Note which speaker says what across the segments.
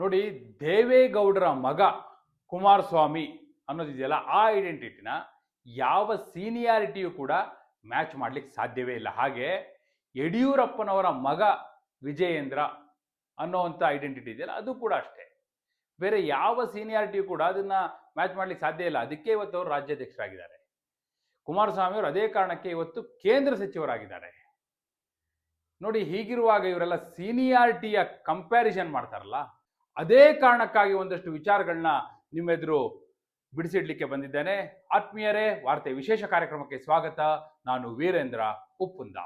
Speaker 1: ನೋಡಿ ದೇವೇಗೌಡರ ಮಗ ಕುಮಾರಸ್ವಾಮಿ ಅನ್ನೋದಿದೆಯಲ್ಲ, ಆ ಐಡೆಂಟಿಟಿನ ಯಾವ ಸೀನಿಯಾರಿಟಿಯು ಕೂಡ ಮ್ಯಾಚ್ ಮಾಡ್ಲಿಕ್ಕೆ ಸಾಧ್ಯವೇ ಇಲ್ಲ. ಹಾಗೆ ಯಡಿಯೂರಪ್ಪನವರ ಮಗ ವಿಜಯೇಂದ್ರ ಅನ್ನೋವಂಥ ಐಡೆಂಟಿಟಿ ಇದೆಯಲ್ಲ, ಅದು ಕೂಡ ಅಷ್ಟೇ. ಬೇರೆ ಯಾವ ಸೀನಿಯಾರಿಟಿಯು ಕೂಡ ಅದನ್ನು ಮ್ಯಾಚ್ ಮಾಡ್ಲಿಕ್ಕೆ ಸಾಧ್ಯ ಇಲ್ಲ. ಅದಕ್ಕೆ ಇವತ್ತು ಅವರು ರಾಜ್ಯಾಧ್ಯಕ್ಷರಾಗಿದ್ದಾರೆ. ಕುಮಾರಸ್ವಾಮಿ ಅವರು ಅದೇ ಕಾರಣಕ್ಕೆ ಇವತ್ತು ಕೇಂದ್ರ ಸಚಿವರಾಗಿದ್ದಾರೆ. ನೋಡಿ ಹೀಗಿರುವಾಗ ಇವರೆಲ್ಲ ಸೀನಿಯಾರಿಟಿಯ ಕಂಪ್ಯಾರಿಸನ್ ಮಾಡ್ತಾರಲ್ಲ ಅದೇ ಕಾರಣಕ್ಕಾಗಿ ಒಂದಷ್ಟು ವಿಚಾರಗಳನ್ನ ನಿಮ್ಮೆದುರು ಬಿಡಿಸಿಡ್ಲಿಕ್ಕೆ ಬಂದಿದ್ದೇನೆ. ಆತ್ಮೀಯರೇ, ವಾರ್ತೆ ವಿಶೇಷ ಕಾರ್ಯಕ್ರಮಕ್ಕೆ ಸ್ವಾಗತ. ನಾನು ವೀರೇಂದ್ರ ಉಪ್ಪುಂದ.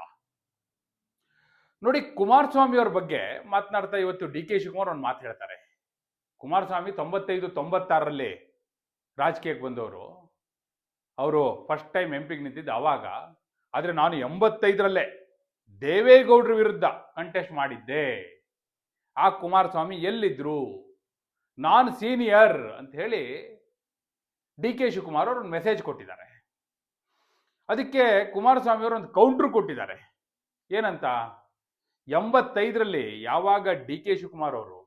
Speaker 1: ನೋಡಿ, ಕುಮಾರಸ್ವಾಮಿ ಅವ್ರ ಬಗ್ಗೆ ಮಾತನಾಡ್ತಾ ಇವತ್ತು ಡಿ ಕೆ ಶಿವಕುಮಾರ್ ಒಂದು ಮಾತು ಹೇಳ್ತಾರೆ. ಕುಮಾರಸ್ವಾಮಿ ತೊಂಬತ್ತೈದು, ತೊಂಬತ್ತಾರರಲ್ಲಿ ರಾಜಕೀಯಕ್ಕೆ ಬಂದವರು. ಅವರು ಫಸ್ಟ್ ಟೈಮ್ ಎಂಪಿಗೆ ನಿಂತಿದ್ದು ಅವಾಗ. ಆದರೆ ನಾನು ಎಂಬತ್ತೈದರಲ್ಲೇ ದೇವೇಗೌಡರ ವಿರುದ್ಧ ಕಂಟೆಸ್ಟ್ ಮಾಡಿದ್ದೆ. ಆ ಕುಮಾರಸ್ವಾಮಿ ಎಲ್ಲಿದ್ರು? ನಾನು ಸೀನಿಯರ್ ಅಂತ ಹೇಳಿ ಡಿ ಕೆ ಶಿವಕುಮಾರ್ ಅವರು ಒಂದು ಮೆಸೇಜ್ ಕೊಟ್ಟಿದ್ದಾರೆ. ಅದಕ್ಕೆ ಕುಮಾರಸ್ವಾಮಿ ಅವರು ಒಂದು ಕೌಂಟ್ರ್ ಕೊಟ್ಟಿದ್ದಾರೆ. ಏನಂತ? ಎಂಬತ್ತೈದರಲ್ಲಿ ಯಾವಾಗ ಡಿ ಕೆ ಶಿವಕುಮಾರ್ ಅವರು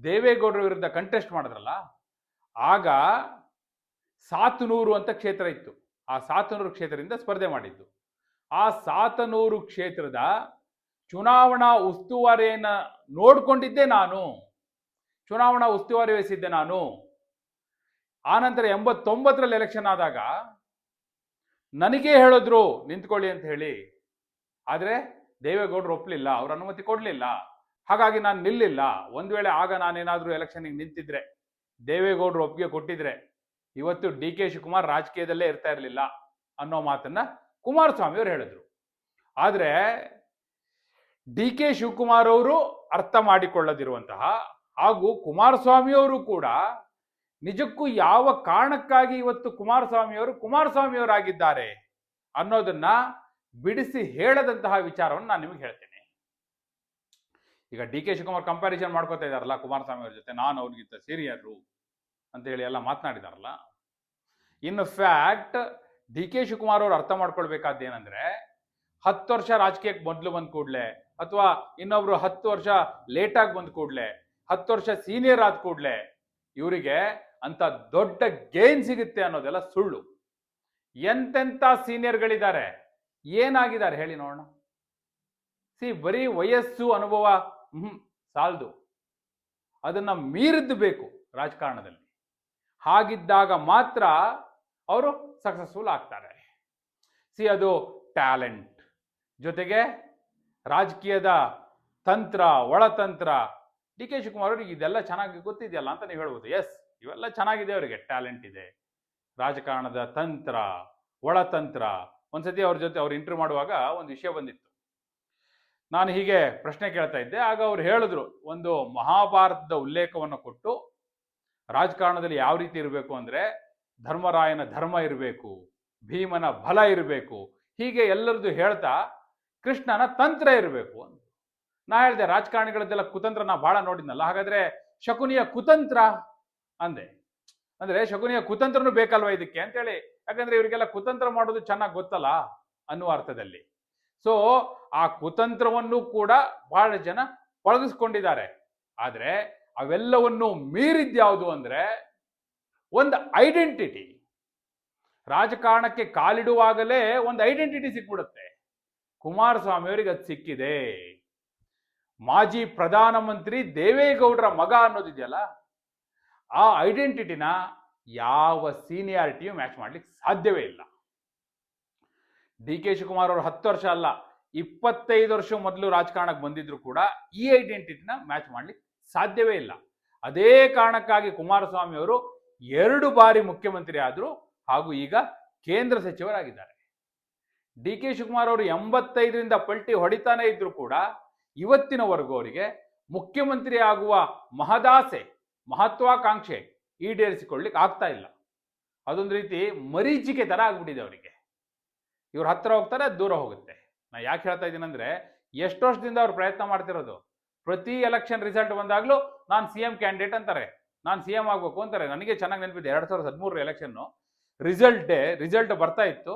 Speaker 1: ದೇವೇಗೌಡರ ವಿರುದ್ಧ ಕಂಟೆಸ್ಟ್ ಮಾಡಿದ್ರಲ್ಲ, ಆಗ ಸಾತನೂರು ಅಂತ ಕ್ಷೇತ್ರ ಇತ್ತು. ಆ ಸಾತನೂರು ಕ್ಷೇತ್ರದಿಂದ ಸ್ಪರ್ಧೆ ಮಾಡಿದ್ದು. ಆ ಸಾತನೂರು ಕ್ಷೇತ್ರದ ಚುನಾವಣಾ ಉಸ್ತುವಾರಿಯನ್ನು ನೋಡಿಕೊಂಡಿದ್ದೆ ನಾನು. ಚುನಾವಣಾ ಉಸ್ತುವಾರಿ ವಹಿಸಿದ್ದೆ ನಾನು. ಆನಂತರ ಎಂಬತ್ತೊಂಬತ್ತರಲ್ಲಿ ಎಲೆಕ್ಷನ್ ಆದಾಗ ನನಗೇ ಹೇಳಿದ್ರು, ನಿಂತ್ಕೊಳ್ಳಿ ಅಂತ ಹೇಳಿ. ಆದರೆ ದೇವೇಗೌಡರು ಒಪ್ಪಲಿಲ್ಲ ಅವ್ರ ಅನುಮತಿ ಕೊಡಲಿಲ್ಲ. ಹಾಗಾಗಿ ನಾನು ನಿಲ್ಲಿಲ್ಲ. ಒಂದು ವೇಳೆ ಆಗ ನಾನೇನಾದರೂ ಎಲೆಕ್ಷನಿಗೆ ನಿಂತಿದ್ರೆ, ದೇವೇಗೌಡರು ಒಪ್ಪಿಗೆ ಕೊಟ್ಟಿದ್ರೆ, ಇವತ್ತು ಡಿ ಕೆ ಶಿವಕುಮಾರ್ ರಾಜಕೀಯದಲ್ಲೇ ಇರ್ತಾ ಇರಲಿಲ್ಲ ಅನ್ನೋ ಮಾತನ್ನ ಕುಮಾರಸ್ವಾಮಿ ಅವರು ಹೇಳಿದ್ರು. ಆದರೆ ಡಿ ಕೆ ಶಿವಕುಮಾರ್ ಅವರು ಅರ್ಥ ಮಾಡಿಕೊಳ್ಳದಿರುವಂತಹ ಹಾಗೂ ಕುಮಾರಸ್ವಾಮಿ ಅವರು ಕೂಡ ನಿಜಕ್ಕೂ ಯಾವ ಕಾರಣಕ್ಕಾಗಿ ಇವತ್ತು ಕುಮಾರಸ್ವಾಮಿ ಅವರು ಕುಮಾರಸ್ವಾಮಿ ಅವರಾಗಿದ್ದಾರೆ ಅನ್ನೋದನ್ನ ಬಿಡಿಸಿ ಹೇಳದಂತಹ ವಿಚಾರವನ್ನು ನಾನು ನಿಮಗೆ ಹೇಳ್ತೇನೆ. ಈಗ ಡಿ ಕೆ ಶಿವಕುಮಾರ್ ಕಂಪ್ಯಾರಿಸನ್ ಮಾಡ್ಕೋತಾ ಇದಾರಲ್ಲ ಕುಮಾರಸ್ವಾಮಿ ಅವ್ರ ಜೊತೆ, ನಾನು ಅವ್ರಿಗಿಂತ ಸೀರಿಯರು ಅಂತ ಹೇಳಿ ಎಲ್ಲ ಮಾತನಾಡಿದಾರಲ್ಲ. In fact D K Shivakumar ಅವರು ಅರ್ಥ ಮಾಡ್ಕೊಳ್ಬೇಕಾದ್ದು ಏನಂದ್ರೆ, ಹತ್ತು ವರ್ಷ ರಾಜಕೀಯಕ್ಕೆ ಮೊದಲು ಬಂದ ಕೂಡಲೇ ಅಥವಾ ಇನ್ನೊಬ್ರು ಹತ್ತು ವರ್ಷ ಲೇಟಾಗಿ ಬಂದ ಕೂಡಲೇ, ಹತ್ತು ವರ್ಷ ಸೀನಿಯರ್ ಆದ ಕೂಡಲೇ, ಇವರಿಗೆ ಅಂತ ದೊಡ್ಡ ಗೇನ್ ಸಿಗುತ್ತೆ ಅನ್ನೋದೆಲ್ಲ ಸುಳ್ಳು. ಎಂತೆಂಥ ಸೀನಿಯರ್ಗಳಿದ್ದಾರೆ ಏನಾಗಿದ್ದಾರೆ ಹೇಳಿ ನೋಡೋಣ. ಸಿ, ಬರೀ ವಯಸ್ಸು ಅನುಭವ, ಹ್ಮ್, ಸಾಲದು. ಅದನ್ನ ಮೀರಿದ್ದು ಬೇಕು ರಾಜಕಾರಣದಲ್ಲಿ. ಹಾಗಿದ್ದಾಗ ಮಾತ್ರ ಅವರು ಸಕ್ಸಸ್ಫುಲ್ ಆಗ್ತಾರೆ. ಸಿ, ಅದು ಟ್ಯಾಲೆಂಟ್ ಜೊತೆಗೆ ರಾಜಕೀಯದ ತಂತ್ರ, ಒಳತಂತ್ರ. ಡಿ ಕೆ ಶಿವಕುಮಾರ್ ಅವರಿಗೆ ಇದೆಲ್ಲ ಚೆನ್ನಾಗಿ ಗೊತ್ತಿದೆಯಲ್ಲ ಅಂತ ನೀವು ಹೇಳ್ಬೋದು. ಎಸ್ ಇವೆಲ್ಲ ಚೆನ್ನಾಗಿದೆ ಅವರಿಗೆ. ಟ್ಯಾಲೆಂಟ್ ಇದೆ. ರಾಜಕಾರಣದ ತಂತ್ರ, ಒಳತಂತ್ರ. ಒಂದ್ಸತಿ ಅವ್ರ ಜೊತೆ ಅವ್ರು ಇಂಟರ್ವ್ಯೂ ಮಾಡುವಾಗ ಒಂದು ವಿಷಯ ಬಂದಿತ್ತು. ನಾನು ಹೀಗೆ ಪ್ರಶ್ನೆ ಕೇಳ್ತಾ ಇದ್ದೆ. ಆಗ ಅವ್ರು ಹೇಳಿದ್ರು, ಒಂದು ಮಹಾಭಾರತದ ಉಲ್ಲೇಖವನ್ನು ಕೊಟ್ಟು ರಾಜಕಾರಣದಲ್ಲಿ ಯಾವ ರೀತಿ ಇರಬೇಕು ಅಂದ್ರೆ ಧರ್ಮರಾಯನ ಧರ್ಮ ಇರಬೇಕು, ಭೀಮನ ಬಲ ಇರಬೇಕು. ಹೀಗೆ ಎಲ್ಲರದು ಹೇಳ್ತಾ ಕೃಷ್ಣನ ತಂತ್ರ ಇರಬೇಕು ಅಂತ. ನಾ ಹೇಳಿದೆ ರಾಜಕಾರಣಿಗಳದ್ದೆಲ್ಲ ಕುತಂತ್ರ ನಾ ಬಹಳ ನೋಡಿದ್ನಲ್ಲ, ಹಾಗಾದ್ರೆ ಶಕುನಿಯ ಕುತಂತ್ರ ಅಂದೆ. ಅಂದ್ರೆ ಶಕುನಿಯ ಕುತಂತ್ರನೂ ಬೇಕಲ್ವಾ ಇದಕ್ಕೆ ಅಂತೇಳಿ. ಯಾಕಂದ್ರೆ ಇವರಿಗೆಲ್ಲ ಕುತಂತ್ರ ಮಾಡೋದು ಚೆನ್ನಾಗಿ ಗೊತ್ತಲ್ಲ ಅನ್ನುವ ಅರ್ಥದಲ್ಲಿ. ಸೊ ಆ ಕುತಂತ್ರವನ್ನು ಕೂಡ ಬಹಳ ಜನ ಪಳಗಿಸ್ಕೊಂಡಿದ್ದಾರೆ. ಆದ್ರೆ ಅವೆಲ್ಲವನ್ನು ಮೀರಿದ್ಯಾವುದು ಅಂದ್ರೆ ಒಂದು ಐಡೆಂಟಿಟಿ. ರಾಜಕಾರಣಕ್ಕೆ ಕಾಲಿಡುವಾಗಲೇ ಒಂದು ಐಡೆಂಟಿಟಿ ಸಿಕ್ಬಿಡುತ್ತೆ. ಕುಮಾರಸ್ವಾಮಿ ಅವರಿಗೆ ಅದು ಸಿಕ್ಕಿದೆ. ಮಾಜಿ ಪ್ರಧಾನಮಂತ್ರಿ ದೇವೇಗೌಡರ ಮಗ ಅನ್ನೋದಿದೆಯಲ್ಲ, ಆ ಐಡೆಂಟಿಟಿನ ಯಾವ ಸೀನಿಯಾರಿಟಿಯು ಮ್ಯಾಚ್ ಮಾಡ್ಲಿಕ್ಕೆ ಸಾಧ್ಯವೇ ಇಲ್ಲ. ಡಿ ಕೆ ಶಿವಕುಮಾರ್ ಅವರು ಹತ್ತು ವರ್ಷ ಅಲ್ಲ, ಇಪ್ಪತ್ತೈದು ವರ್ಷ ಮೊದಲು ರಾಜಕಾರಣಕ್ಕೆ ಬಂದಿದ್ರು ಕೂಡ ಈ ಐಡೆಂಟಿಟಿನ ಮ್ಯಾಚ್ ಮಾಡ್ಲಿಕ್ಕೆ ಸಾಧ್ಯವೇ ಇಲ್ಲ. ಅದೇ ಕಾರಣಕ್ಕಾಗಿ ಕುಮಾರಸ್ವಾಮಿ ಅವರು ಎರಡು ಬಾರಿ ಮುಖ್ಯಮಂತ್ರಿ ಆದರು ಹಾಗೂ ಈಗ ಕೇಂದ್ರ ಸಚಿವರಾಗಿದ್ದಾರೆ. ಡಿ ಕೆ ಶಿವಕುಮಾರ್ ಅವರು ಎಂಬತ್ತೈದರಿಂದ ಪಲ್ಟಿ ಹೊಡಿತಾನೆ ಇದ್ರು ಕೂಡ ಇವತ್ತಿನವರೆಗೂ ಅವರಿಗೆ ಮುಖ್ಯಮಂತ್ರಿ ಆಗುವ ಮಹದಾಸೆ, ಮಹತ್ವಾಕಾಂಕ್ಷೆ ಈಡೇರಿಸಿಕೊಳ್ಳಿಕ್ಕೆ ಆಗ್ತಾ ಇಲ್ಲ. ಅದೊಂದು ರೀತಿ ಮರೀಚಿಕೆ ತರ ಆಗ್ಬಿಟ್ಟಿದೆ ಅವರಿಗೆ. ಇವ್ರ ಹತ್ರ ಹೋಗ್ತಾರೆ, ದೂರ ಹೋಗುತ್ತೆ. ನಾ ಯಾಕೆ ಹೇಳ್ತಾ ಇದ್ದೀನಿ ಅಂದ್ರೆ ಎಷ್ಟು ವರ್ಷದಿಂದ ಅವ್ರು ಪ್ರಯತ್ನ ಮಾಡ್ತಿರೋದು? ಪ್ರತಿ ಎಲೆಕ್ಷನ್ ರಿಸಲ್ಟ್ ಬಂದಾಗ್ಲೂ ನಾನು ಸಿ ಎಂ ಕ್ಯಾಂಡಿಡೇಟ್ ಅಂತಾರೆ. ನಾನು ಸಿ ಎಂ ಆಗ್ಬೇಕು ಅಂತಾರೆ. ನನಗೆ ಚೆನ್ನಾಗಿ ನೆನಪಿದೆ. ಎರಡು ಸಾವಿರದ ಹದಿಮೂರರ ಎಲೆಕ್ಷನ್ನು ರಿಸಲ್ಟ್ ಡೇ, ರಿಸಲ್ಟ್ ಬರ್ತಾ ಇತ್ತು.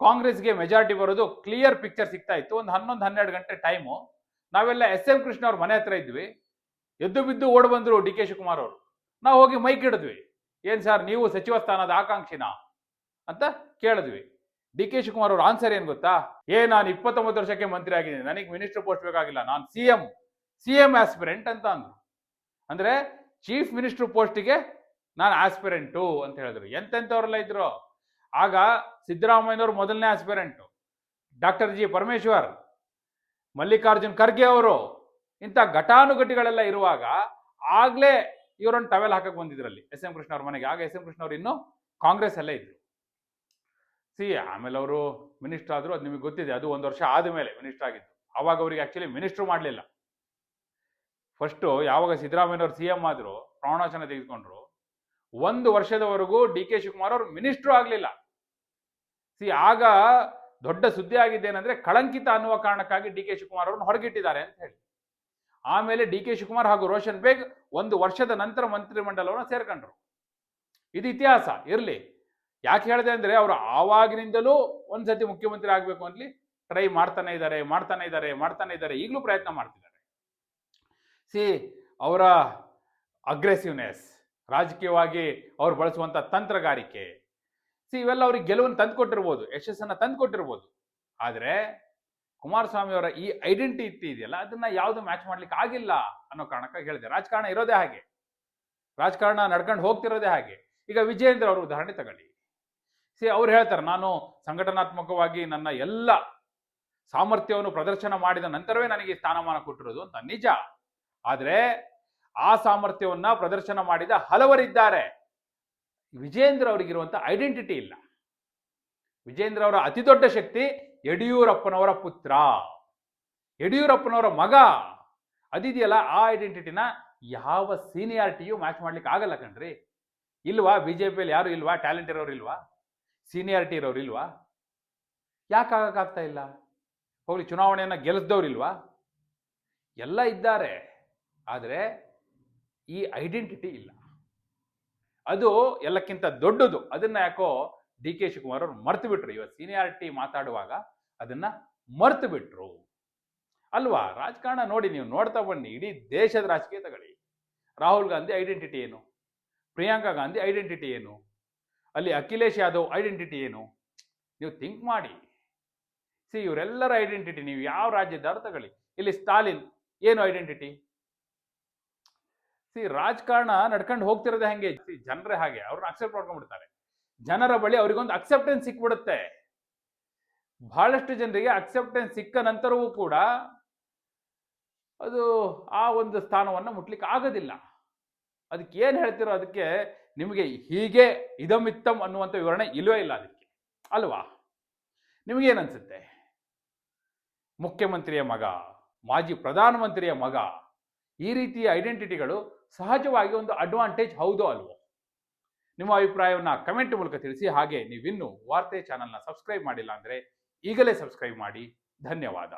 Speaker 1: ಕಾಂಗ್ರೆಸ್ಗೆ ಮೆಜಾರಿಟಿ ಬರೋದು ಕ್ಲಿಯರ್ ಪಿಕ್ಚರ್ ಸಿಗ್ತಾ ಇತ್ತು. ಒಂದು ಹನ್ನೊಂದು, ಹನ್ನೆರಡು ಗಂಟೆ ಟೈಮು ನಾವೆಲ್ಲ ಎಸ್ ಎಂ ಕೃಷ್ಣ ಅವ್ರ ಮನೆ ಹತ್ರ ಇದ್ವಿ. ಎದ್ದು ಬಿದ್ದು ಓಡ್ ಬಂದ್ರು ಡಿ ಕೆ ಶಿವಕುಮಾರ್ ಅವರು. ನಾವು ಹೋಗಿ ಮೈಕ್ ಹಿಡಿದ್ವಿ. ಏನ್ ಸರ್ ನೀವು ಸಚಿವ ಸ್ಥಾನದ ಆಕಾಂಕ್ಷಿನ? ಅಂತ ಕೇಳಿದ್ವಿ. ಡಿ ಕೆ ಶಿವಕುಮಾರ್ ಅವ್ರ ಆನ್ಸರ್ ಏನ್ ಗೊತ್ತಾ? ಏ, ನಾನು ಇಪ್ಪತ್ತೊಂಬತ್ತು ವರ್ಷಕ್ಕೆ ಮಂತ್ರಿ ಆಗಿದ್ದೀನಿ. ನನಗೆ ಮಿನಿಸ್ಟರ್ ಪೋಸ್ಟ್ ಬೇಕಾಗಿಲ್ಲ. ನಾನು C M C M aspirant ಅಂತ ಅಂದ್ರು. ಅಂದ್ರೆ ಚೀಫ್ ಮಿನಿಸ್ಟರ್ ಪೋಸ್ಟಿಗೆ ನಾನು ಆಸ್ಪಿರೆಂಟು ಅಂತ ಹೇಳಿದ್ರು. ಎಂತೆಂಥವ್ರೆಲ್ಲ ಇದ್ರು? ಆಗ ಸಿದ್ದರಾಮಯ್ಯನವರು ಮೊದಲನೇ aspirant doctor G Parameshwar, Mallikarjun Kharge ಅವರು ಇಂಥ ಘಟಾನುಘಟಿಗಳೆಲ್ಲ ಇರುವಾಗ ಆಗ್ಲೇ ಇವರನ್ನು ಟವೆಲ್ ಹಾಕಕ್ಕೆ ಬಂದಿದ್ರಲ್ಲಿ. ಎಸ್ ಎಂ ಕೃಷ್ಣ ಅವ್ರ ಮನೆಗೆ. ಆಗ ಎಸ್ ಎಂ ಕೃಷ್ಣ ಅವರು ಇನ್ನು ಕಾಂಗ್ರೆಸ್ ಅಲ್ಲೇ ಇದ್ರು. ಸಿ, ಆಮೇಲೆ ಅವರು ಮಿನಿಸ್ಟರ್ ಆದ್ರು, ಅದು ನಿಮಗೆ ಗೊತ್ತಿದೆ, ಅದು ಒಂದು ವರ್ಷ ಆದಮೇಲೆ ಮಿನಿಸ್ಟರ್ ಆಗಿದ್ದು. ಅವಾಗ ಅವರಿಗೆ ಆ್ಯಕ್ಚುಲಿ ಮಿನಿಸ್ಟರ್ ಮಾಡಲಿಲ್ಲ. ಫಸ್ಟು ಯಾವಾಗ ಸಿದ್ದರಾಮಯ್ಯನವರು ಸಿ ಎಂ ಆದ್ರು ಪ್ರಾಣಾಚನ ತೆಗೆದುಕೊಂಡ್ರು, ಒಂದು ವರ್ಷದವರೆಗೂ ಡಿ ಕೆ ಶಿವಕುಮಾರ್ ಅವರು ಮಿನಿಸ್ಟ್ರು ಆಗಲಿಲ್ಲ. ಸಿ, ಆಗ ದೊಡ್ಡ ಸುದ್ದಿ ಆಗಿದ್ದೇನೆಂದ್ರೆ ಕಳಂಕಿತ ಅನ್ನುವ ಕಾರಣಕ್ಕಾಗಿ ಡಿ ಕೆ ಶಿವಕುಮಾರ್ ಅವರನ್ನು ಹೊರಗಿಟ್ಟಿದ್ದಾರೆ ಅಂತ ಹೇಳಿ. ಆಮೇಲೆ ಡಿ ಕೆ ಶಿವಕುಮಾರ್ ಹಾಗೂ ರೋಷನ್ ಬೇಗ್ ಒಂದು ವರ್ಷದ ನಂತರ ಮಂತ್ರಿಮಂಡಲವನ್ನು ಸೇರ್ಕೊಂಡ್ರು. ಇದು ಇತಿಹಾಸ, ಇರಲಿ. ಯಾಕೆ ಹೇಳಿದೆ ಅಂದ್ರೆ ಅವರು ಆವಾಗಿನಿಂದಲೂ ಒಂದ್ಸತಿ ಮುಖ್ಯಮಂತ್ರಿ ಆಗಬೇಕು ಅಂತಲಿ ಟ್ರೈ ಮಾಡ್ತಾನೆ ಇದ್ದಾರೆ ಮಾಡ್ತಾನೆ ಇದ್ದಾರೆ ಮಾಡ್ತಾನೆ ಇದ್ದಾರೆ ಈಗಲೂ ಪ್ರಯತ್ನ ಮಾಡ್ತಿದ್ದಾರೆ. ಸಿ, ಅವರ ಅಗ್ರೆಸಿವ್ನೆಸ್ ರಾಜಕೀಯವಾಗಿ ಅವ್ರು ಬಳಸುವಂತ ತಂತ್ರಗಾರಿಕೆ ಸಿ ಇವೆಲ್ಲ ಅವ್ರಿಗೆ ಗೆಲುವನ್ನು ತಂದುಕೊಟ್ಟಿರ್ಬೋದು, ಯಶಸ್ಸನ್ನು ತಂದುಕೊಟ್ಟಿರ್ಬೋದು. ಆದರೆ ಕುಮಾರಸ್ವಾಮಿ ಅವರ ಈ ಐಡೆಂಟಿಟಿ ಇದೆಯಲ್ಲ ಅದನ್ನ ಯಾವುದು ಮ್ಯಾಚ್ ಮಾಡ್ಲಿಕ್ಕೆ ಆಗಿಲ್ಲ ಅನ್ನೋ ಕಾರಣಕ್ಕಾಗಿ ಹೇಳಿದೆ. ರಾಜಕಾರಣ ಇರೋದೇ ಹಾಗೆ. ರಾಜಕಾರಣ ನಡ್ಕೊಂಡು ಹೋಗ್ತಿರೋದೇ ಹಾಗೆ. ಈಗ ವಿಜಯೇಂದ್ರ ಅವರು ಉದಾಹರಣೆ ತಗೊಳ್ಳಿ. ಸಿ ಅವ್ರು ಹೇಳ್ತಾರೆ, ನಾನು ಸಂಘಟನಾತ್ಮಕವಾಗಿ ನನ್ನ ಎಲ್ಲ ಸಾಮರ್ಥ್ಯವನ್ನು ಪ್ರದರ್ಶನ ಮಾಡಿದ ನಂತರವೇ ನನಗೆ ಸ್ಥಾನಮಾನ ಕೊಟ್ಟಿರೋದು ಅಂತ ನಿಜ. ಆದರೆ ಆ ಸಾಮರ್ಥ್ಯವನ್ನ ಪ್ರದರ್ಶನ ಮಾಡಿದ ಹಲವರಿದ್ದಾರೆ. ವಿಜೇಂದ್ರ ಅವರಿಗಿರುವಂಥ ಐಡೆಂಟಿಟಿ ಇಲ್ಲ. ವಿಜೇಂದ್ರ ಅವರ ಅತಿ ದೊಡ್ಡ ಶಕ್ತಿ ಯಡಿಯೂರಪ್ಪನವರ ಪುತ್ರ. ಯಡಿಯೂರಪ್ಪನವರ ಮಗ. ಅದಿದೆಯಲ್ಲ ಆ ಐಡೆಂಟಿಟಿನ ಯಾವ ಸೀನಿಯಾರಿಟಿಯು ಮ್ಯಾಚ್ ಮಾಡ್ಲಿಕ್ಕೆ ಆಗಲ್ಲ ಕಣ್ರಿ. ಇಲ್ವಾ? ಬಿಜೆಪಿಯಲ್ಲಿ ಯಾರು ಇಲ್ವಾ? ಟ್ಯಾಲೆಂಟ್ ಇರೋರು ಇಲ್ವಾ? ಸೀನಿಯಾರಿಟಿ ಇರೋರು ಇಲ್ವಾ? ಯಾಕೆ ಆಗಕ್ಕಾಗ್ತಾ ಇಲ್ಲ? ಹೋಗ್ಲಿ, ಚುನಾವಣೆಯನ್ನು ಗೆಲ್ಲಿಸ್ದವ್ರು ಇಲ್ವಾ? ಎಲ್ಲ ಇದ್ದಾರೆ. ಆದರೆ ಈ ಐಡೆಂಟಿಟಿ ಇಲ್ಲ. ಅದು ಎಲ್ಲಕ್ಕಿಂತ ದೊಡ್ಡದು. ಅದನ್ನ ಯಾಕೋ ಡಿ ಕೆ ಶಿವಕುಮಾರ್ ಅವರು ಮರ್ತು ಬಿಟ್ರು ಇವತ್ತು ಸೀನಿಯಾರಿಟಿ ಮಾತಾಡುವಾಗ ಅದನ್ನ ಮರ್ತು ಬಿಟ್ರು ಅಲ್ವಾ? ರಾಜಕಾರಣ ನೋಡಿ, ನೀವು ನೋಡ್ತಾ ಬನ್ನಿ. ಇಡೀ ದೇಶದ ರಾಜಕೀಯ ತಗೊಳ್ಳಿ. ರಾಹುಲ್ ಗಾಂಧಿ ಐಡೆಂಟಿಟಿ ಏನು? ಪ್ರಿಯಾಂಕಾ ಗಾಂಧಿ ಐಡೆಂಟಿಟಿ ಏನು? ಅಲ್ಲಿ ಅಖಿಲೇಶ್ ಯಾದವ್ ಐಡೆಂಟಿಟಿ ಏನು? ನೀವು ಥಿಂಕ್ ಮಾಡಿ. ಸಿ, ಇವರೆಲ್ಲರ ಐಡೆಂಟಿಟಿ ನೀವು ಯಾವ ರಾಜ್ಯದಾರು ತಗೊಳ್ಳಿ. ಇಲ್ಲಿ ಸ್ಟಾಲಿನ್ ಏನು ಐಡೆಂಟಿಟಿ? ಸಿ ರಾಜಕಾರಣ ನಡ್ಕೊಂಡು ಹೋಗ್ತಿರೋದೇ ಹಂಗೆ. ಸಿ ಜನರೇ ಹಾಗೆ. ಅವ್ರನ್ನ ಅಕ್ಸೆಪ್ಟ್ ಮಾಡ್ಕೊಂಡ್ಬಿಡ್ತಾರೆ. ಜನರ ಬಳಿ ಅವ್ರಿಗೊಂದು ಅಕ್ಸೆಪ್ಟೆನ್ಸ್ ಸಿಕ್ಬಿಡುತ್ತೆ. ಬಹಳಷ್ಟು ಜನರಿಗೆ ಅಕ್ಸೆಪ್ಟೆನ್ಸ್ ಸಿಕ್ಕ ನಂತರವೂ ಕೂಡ ಅದು ಆ ಒಂದು ಸ್ಥಾನವನ್ನು ಮುಟ್ಲಿಕ್ಕೆ ಆಗೋದಿಲ್ಲ. ಅದಕ್ಕೆ ಏನು ಹೇಳ್ತಿರೋ ಅದಕ್ಕೆ ನಿಮಗೆ ಹೀಗೆ ಇದಮಿತ್ತಂ ಅನ್ನುವಂಥ ವಿವರಣೆ ಇಲ್ವೇ ಇಲ್ಲ ಅದಕ್ಕೆ. ಅಲ್ವಾ? ನಿಮಗೇನನ್ಸುತ್ತೆ ಮುಖ್ಯಮಂತ್ರಿಯ ಮಗ, ಮಾಜಿ ಪ್ರಧಾನಮಂತ್ರಿಯ ಮಗ, ಈ ರೀತಿಯ ಐಡೆಂಟಿಟಿಗಳು ಸಹಜವಾಗಿ ಒಂದು ಅಡ್ವಾಂಟೇಜ್ ಹೌದೋ ಅಲ್ವೋ? ನಿಮ್ಮ ಅಭಿಪ್ರಾಯವನ್ನು ಕಮೆಂಟ್ ಮೂಲಕ ತಿಳಿಸಿ. ಹಾಗೆ ನೀವಿನ್ನೂ ವಾರ್ತೆ ಚಾನಲ್ನ ಸಬ್ಸ್ಕ್ರೈಬ್ ಮಾಡಿಲ್ಲ ಅಂದರೆ ಈಗಲೇ ಸಬ್ಸ್ಕ್ರೈಬ್ ಮಾಡಿ. ಧನ್ಯವಾದ.